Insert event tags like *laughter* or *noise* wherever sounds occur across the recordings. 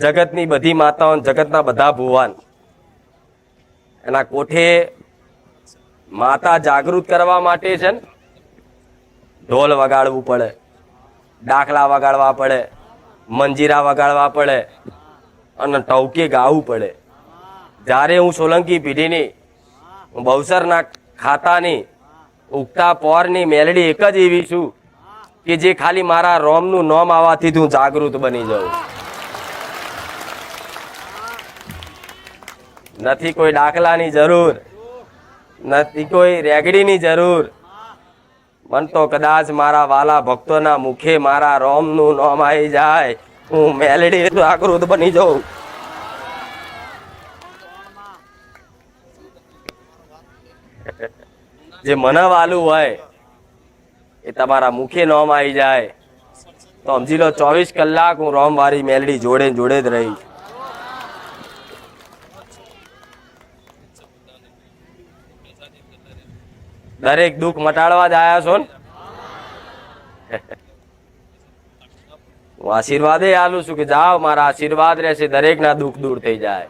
જગતની બધી માતાઓ જગતના બધા ભુવાન. એના કોઠે માતા જાગૃત કરવા માટે છે ને, ઢોલ વગાડવું પડે, ડાકલા વગાડવા પડે, મંજીરા વગાડવા પડે, અને ટવકે ગાવું પડે. જ્યારે હું સોલંકી પેઢીની બહુસરના ખાતાની, ઉગતા પોરની મેલડી એક જ એવી છું કે જે ખાલી મારા રોમનું નોમ આવવાથી હું જાગૃત બની જાઉં. નથી કોઈ દાખલાની જરૂર. નથી કોઈ રેગડીની જરૂર. મન તો કદાચ મારા વાલા ભક્તોના મુખે મારા રોમનું નોમ આવી જાય. હું મેલડી જાગૃત બની જાઉં. જે મને વાલું હોય, એ તમારા મુખે નોમ આવી જાય. તો સમજી લો, ચોવીસ કલાક હું રોમવાળી મેલડી જોડે જોડે જ રહીશ. દરેક દુઃખ મટાડવા જ આવ્યા છો ને? હું આશીર્વાદે આલું છું કે જાઓ, મારા આશીર્વાદ રહેશે દરેક ના દુઃખ દૂર થઈ જાય.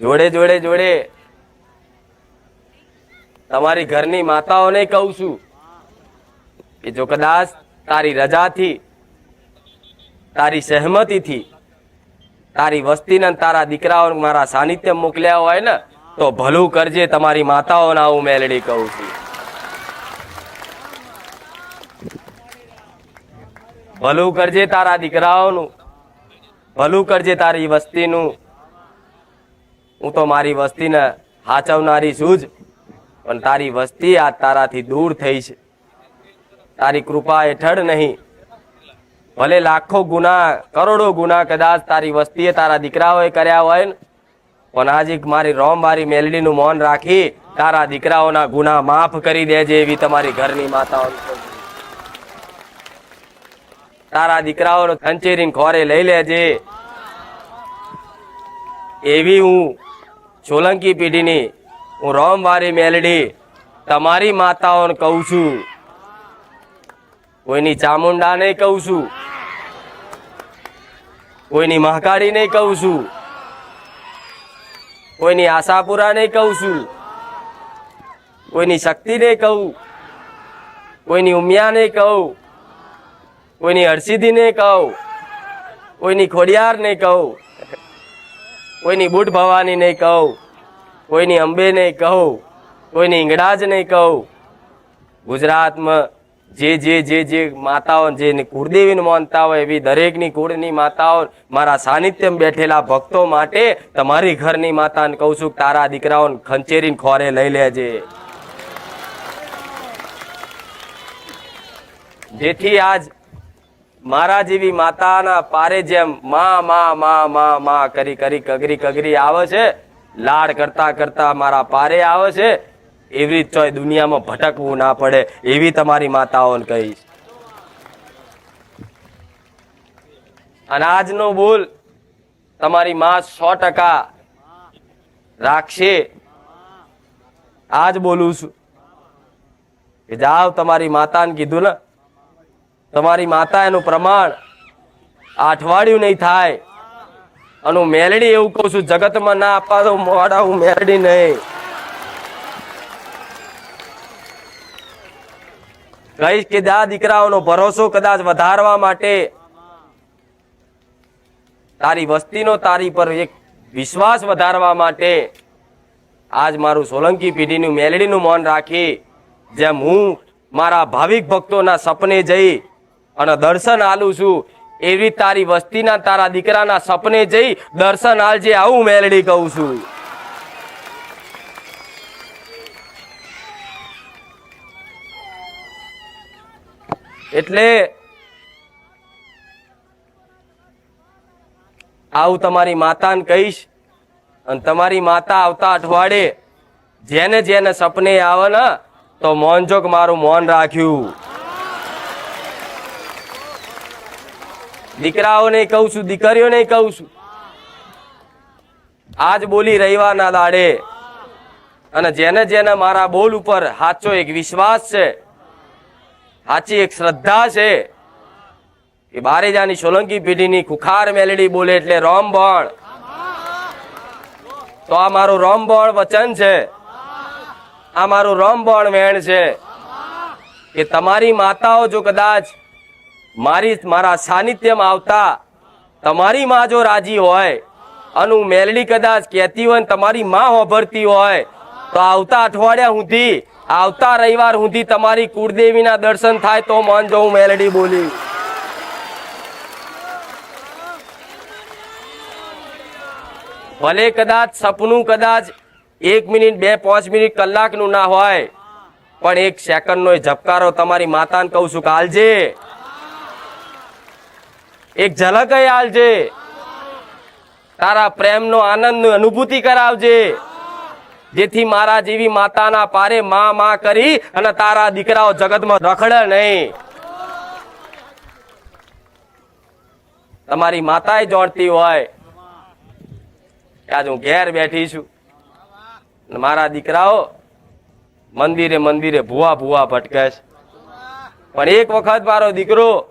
જોડે જોડે જોડે. તમારી ઘરની માતાઓને કહું છું કે જો કદાચ તારી રજાથી, તારી સહેમતીથી, તારી વસ્તીને તારા દીકરાઓને મારા સાનિધ્ય મોકલ્યા હોય ને તો ભલું કરજે તમારી માતાઓના હું મેલડી કહું છું. ભલું કરજે તારા દીકરાઓનું. ભલું કરજે તારી વસ્તીનું. હું તો મારી વસ્તીને હાચવનારી છું જ, પણ તારી વસ્તી આ તારાથી દૂર થઈ છે. તારી કૃપા હેઠળ નહીં. ભલે લાખો ગુના, કરોડો ગુના કદાચ તારી વસ્તીએ તારા દીકરાઓએ કર્યા હોય ને આજે મારી રોમ મારી મેલડીનું મૌન રાખી તારા દીકરાઓના ગુના માફ કરી દેજે એવી તમારી ઘરની માતાઓ તારા દીકરાઓનો ખંચેરીને ખોરે લઈ લેજે. એવી હું સોલંકી પેઢીની, હું રોમવારી મેલડી તમારી માતાઓને કહું છું. કોઈની ચામુંડા નહીં કહું છું. કોઈની મહાકાળી નહીં કહું છું. કોઈની આશાપુરા નહીં કહું છું. કોઈની શક્તિ નહીં કહું. કોઈની ઉમિયા નહીં કહું. કોઈની હરસિદ્ધિ નહીં કહું. કોઈની ખોડિયાર નહીં કહું. કોઈની બુટ ભવાની નહીં કહું. કોઈની અંબે નહીં કહું. કોઈની ઇંગડાજ નહીં કહું. ગુજરાતમાં જે જે જે જે માતાઓ, જે કુળદેવીને માનતા હોય એવી દરેકની કુળની માતાઓ મારા સાનિધ્યમાં બેઠેલા ભક્તો માટે તમારી ઘરની માતાને કહું છું તારા દીકરાઓને ખંચેરીને ખોરે લઈ લેજે. જેથી આજ મારા જેવી માતાના પારે જેમ માં માં માં માં માં, કરી કરી, કગરી કગરી આવે છે, લાડ કરતા કરતા મારા પારે આવે છે એવી રીત ચોય દુનિયામાં ભટકવું ના પડે એવી તમારી માતાઓને કહીશ. અને આજનો બોલ તમારી માં સો ટકા રાખશે. આજ બોલું છું કે જાઓ તમારી માતાને કીધું ને, તમારી માતા એનું પ્રમાણ અઠવાડિયું નહીં થાય. અને હું મેલડી એવું કહું છું, જગતમાં ના આપવા તો મોડા હું મેલડી નહીં. કહીશ કે આ દીકરાઓનો ભરોસો કદાચ વધારવા માટે તારી વસ્તીનો તારી પર એક વિશ્વાસ વધારવા માટે આજ મારું સોલંકી પેઢીનું મેલડીનું મૌન રાખી જેમ હું મારા ભાવિક ભક્તોના સપને જઈ અને દર્શન આલું છું, એવી તારી વસ્તીના તારા દીકરાના સપને જઈ દર્શન આલજે આવું મેલડી કહું છું. એટલે આવું તમારી માતાને કહીશ અને તમારી માતા આવતા અઠવાડિયે જેને જેને સપને આવે ને, તો મોનજોક મારું મૌન રાખ્યું. દીકરાઓને કહું છું દીકરીઓને કહું છું. આજ બોલી રવિવારના દાડે. અને જેને જેને મારા બોલ ઉપર સાચો એક વિશ્વાસ છે સાચી એક શ્રદ્ધા છે. એ બારેજાની સોલંકી પેઢીની ખુખાર મેલડી બોલે એટલે રોમબણ તો આ મારું રોમબણ વચન છે. આ મારું રોમબણ વેણ છે. કે તમારી માતાઓ જો કદાચ મારી, મારા સાનિધ્યમાં આવતા, તમારી માં જો રાજી હોય, અને મેલડી કદાચ કહેતી હોય તમારી માં હોભરતી હોય, તો આવતા અઠવાડિયા સુધી આવતા રવિવાર સુધી તમારી કુળદેવીના દર્શન થાય તો મન જો હું મેલડી બોલી. ભલે કદાચ સપનું કદાચ એક મિનિટ, બે, પાંચ મિનિટ કલાકનું ના હોય, પણ એક સેકન્ડનો એ ઝબકારો તમારી માતાને કહું છું કે હાલજે એક ઝલક હાલજે તારા પ્રેમનો આનંદ અનુભૂતિ કરાવજે. જેથી મારા જેવી માતાના પારે માં માં કરી અને તારા દીકરાઓ જગતમાં રખડે નહીં. તમારી માતાએ જોડતી હોય. આજ હું ઘેર બેઠી છું. મારા દીકરાઓ મંદિરે મંદિરે ભૂવા ભૂવા ભટકે છે. પણ એક વખત મારો દીકરો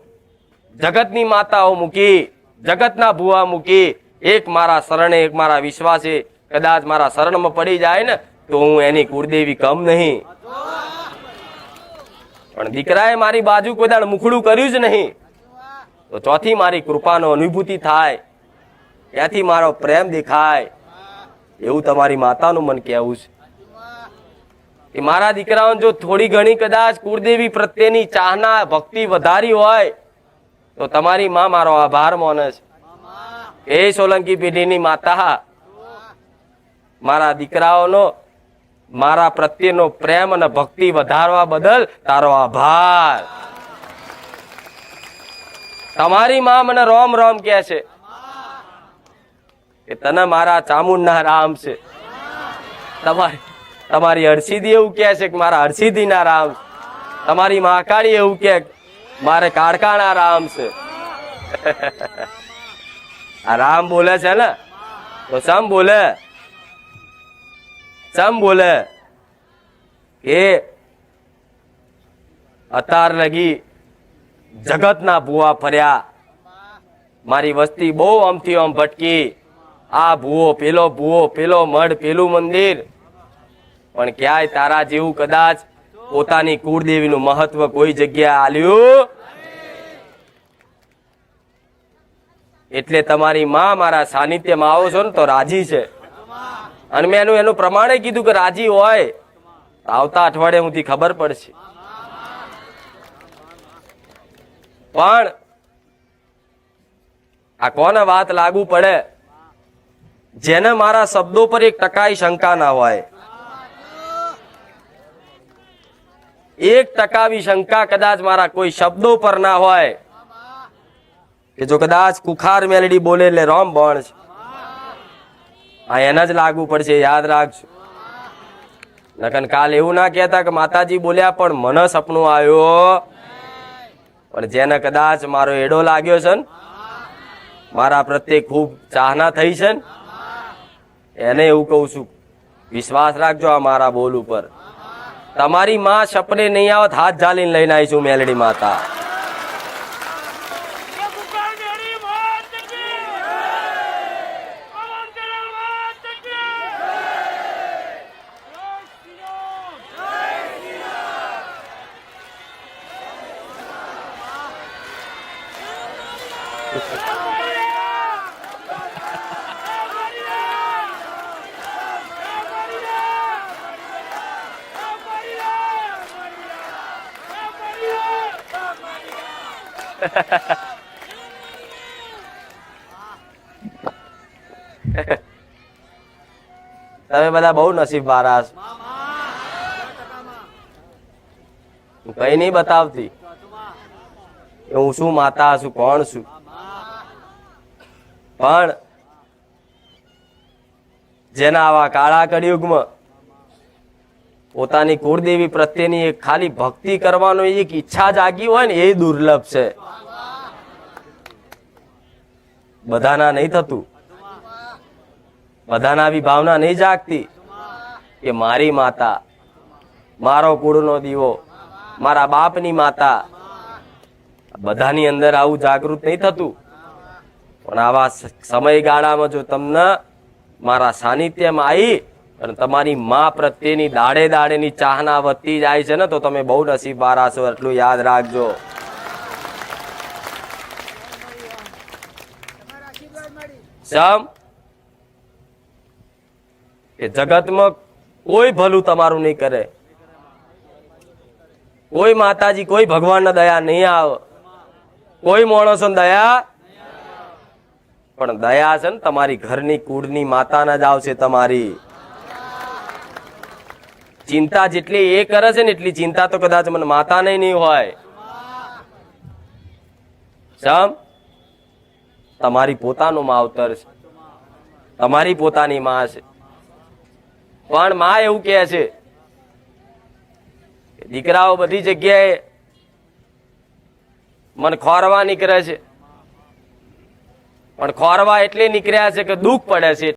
જગતની માતાઓ મૂકી, જગતના ભૂવા મૂકી, એક મારા શરણે, એક મારા વિશ્વાસે કદાચ મારા શરણમાં પડી જાય ને, તો હું એની કુળદેવી કમ નહીં. પણ દીકરાએ મારી બાજુ કોઈ દાડ મુખડું કર્યું જ નહીં. તો ચોથી મારી કૃપાનો અનુભૂતિ થાય. ત્યાંથી મારો પ્રેમ દેખાય. એવું તમારી માતાનું મન કહેવું છે. કે મારા દીકરાઓને જો થોડી ઘણી કદાચ કુળદેવી પ્રત્યેની ચાહના, ભક્તિ વધારી હોય, તો તમારી માં મારો આભાર માને છે. એ સોલંકી પેઢીની માતા મારા દીકરાઓનો, મારા પ્રત્યેનો પ્રેમ અને ભક્તિ વધારવા બદલ તારો આભાર. તમારી માં મને રોમ રોમ કે છે કે તને મારા ચામુંડના રામ છે. તમારી તમારી હરસિદ્ધિ એવું કહે છે કે મારા હરસિદ્ધિના રામ. તમારી મહાકાળી એવું કે મારે કાળકાના રામ છે. *laughs* આ રામ બોલે છે ને? તો સમ બોલે? સમ બોલે કે અતાર લગી જગતના ભૂવા ફર્યા. મારી વસ્તી બહુ આમથી આમ ભટકી. આ ભૂવો પેલો ભૂવો, પેલો મઢ, પેલું મંદિર. પણ ક્યાંય તારા જેવું કદાચ પોતાની કુળદેવીનું મહત્વ કોઈ જગ્યાએ આલ્યું? એટલે તમારી માં મારા સાનિધ્યમાં આવો છો ને તો રાજી છે. અને મેં એનું એનું પ્રમાણે કીધું કે રાજી હોય આવતા અઠવાડિયે સુધી ખબર પડશે. પણ આ કોને વાત લાગુ પડે? જેને મારા શબ્દો પર એક ટકાઈ શંકા ના હોય. એક ટકાવી શંકા કદાચ મારા કોઈ શબ્દો પર ના હોય. કે જો કદાચ કુખાર મેલડી બોલે એટલે રોમ બણ છે. આ એને જ લાગુ પડશે, યાદ રાખજો. નકન કાલ એવું ના કહેતા કે માતાજી બોલ્યા, પણ મને સપનું આવ્યો પણ જેને કદાચ મારો એડો લાગ્યો છે મારા પ્રત્યે ખૂબ ચાહના થઈ છે એને એવું કહું છું. વિશ્વાસ રાખજો આ મારા બોલ ઉપર. તમારી માં સપને નહીં આવત, હાથ ઝાલીને લઈને આવીશું મેલડી માતા. તમે બધા બહુ નસીબ વાળા છો કઈ નહીં બતાવતી કે હું શું માતા છું કોણ છું પણ જેના આવા કાળા કળિયુગમાં પોતાની કુળદેવી પ્રત્યેની એક ખાલી ભક્તિ કરવાનો એક ઈચ્છા જાગી હોય ને એ દુર્લભ છે. બધાના નહીં થતું. બધાના આવી ભાવના નહીં જાગતી કે મારી માતા, મારો કુળનો દીવો, મારા બાપની માતા, બધાની અંદર આવું જાગૃત નહીં થતું. પણ આવા સમયગાળામાં જો તમને મારા સાનિધ્યમાં આવી અને તમારી મા પ્રત્યેની દાડે દાડેની ચાહના વધતી જાય છે ને, તો તમે બહુ નસીબવાળા છો, એટલું યાદ રાખજો. સમ કે જગતમાં કોઈ ભલું તમારું નહીં કરે. કોઈ માતાજી, કોઈ ભગવાનના દયા નહીં આવે. કોઈ માણસો દયા પણ દયા છે ને તમારી ઘરની કુળની માતાના જ આવશે તમારી. ચિંતા જેટલી એ કરે છે ને એટલી ચિંતા તો કદાચ મને માતાને નહીં હોય. સમ? તમારી પોતાનું માવતર છે. તમારી પોતાની માં છે. પણ માં એવું કહે છે દીકરાઓ બધી જગ્યાએ મને ખોરવા નીકળે છે. પણ ખોરવા એટલે નીકળ્યા છે કે દુઃખ પડે છે.